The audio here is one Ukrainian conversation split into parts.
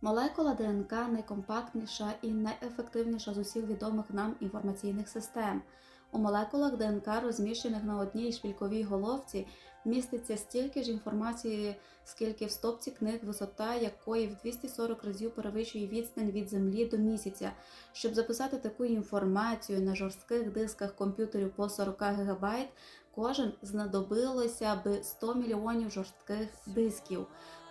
Молекула ДНК найкомпактніша і найефективніша з усіх відомих нам інформаційних систем. У молекулах ДНК, розміщених на одній шпільковій головці, міститься стільки ж інформації, скільки в стопці книг, висота якої в 240 разів перевищує відстань від Землі до місяця. Щоб записати таку інформацію на жорстких дисках комп'ютерів по 40 ГБ, кожен знадобилося би 100 мільйонів жорстких дисків.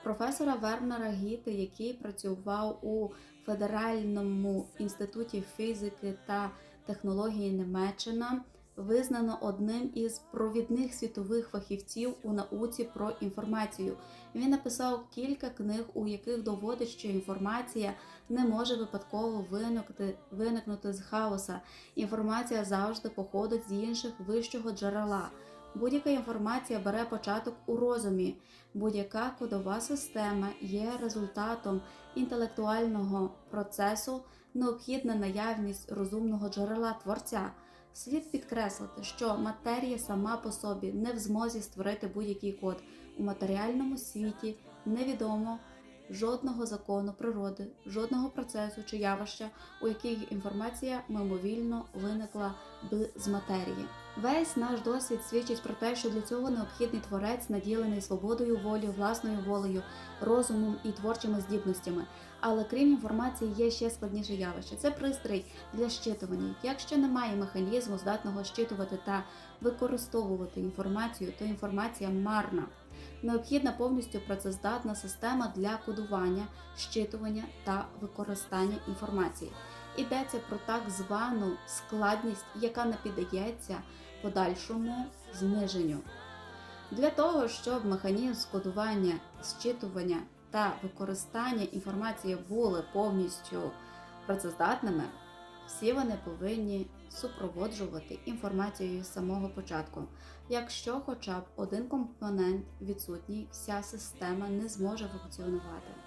Професора Вернера Гіти, який працював у Федеральному інституті фізики та технології Німеччина, визнано одним із провідних світових фахівців у науці про інформацію. Він написав кілька книг, у яких доводить, що інформація не може випадково виникнути, виникнути з хаоса. Інформація завжди походить з інших вищого джерела. Будь-яка інформація бере початок у розумі. Будь-яка кодова система є результатом інтелектуального процесу, необхідна наявність розумного джерела творця. Слід підкреслити, що матерія сама по собі не в змозі створити будь-який код. У матеріальному світі невідомо жодного закону природи, жодного процесу чи явища, у яких інформація мимовільно виникла б з матерії. Весь наш досвід свідчить про те, що для цього необхідний творець, наділений свободою волі, власною волею, розумом і творчими здібностями. Але крім інформації, є ще складніше явище. Це пристрій для щитування. Якщо немає механізму, здатного щитувати та використовувати інформацію, то інформація марна. Необхідна повністю працездатна система для кодування, щитування та використання інформації. Йдеться про так звану складність, яка не піддається подальшому зниженню. Для того, щоб механізм кодування, щитування та використання інформації були повністю працездатними, всі вони повинні супроводжувати інформацією з самого початку. Якщо хоча б один компонент відсутній, вся система не зможе функціонувати.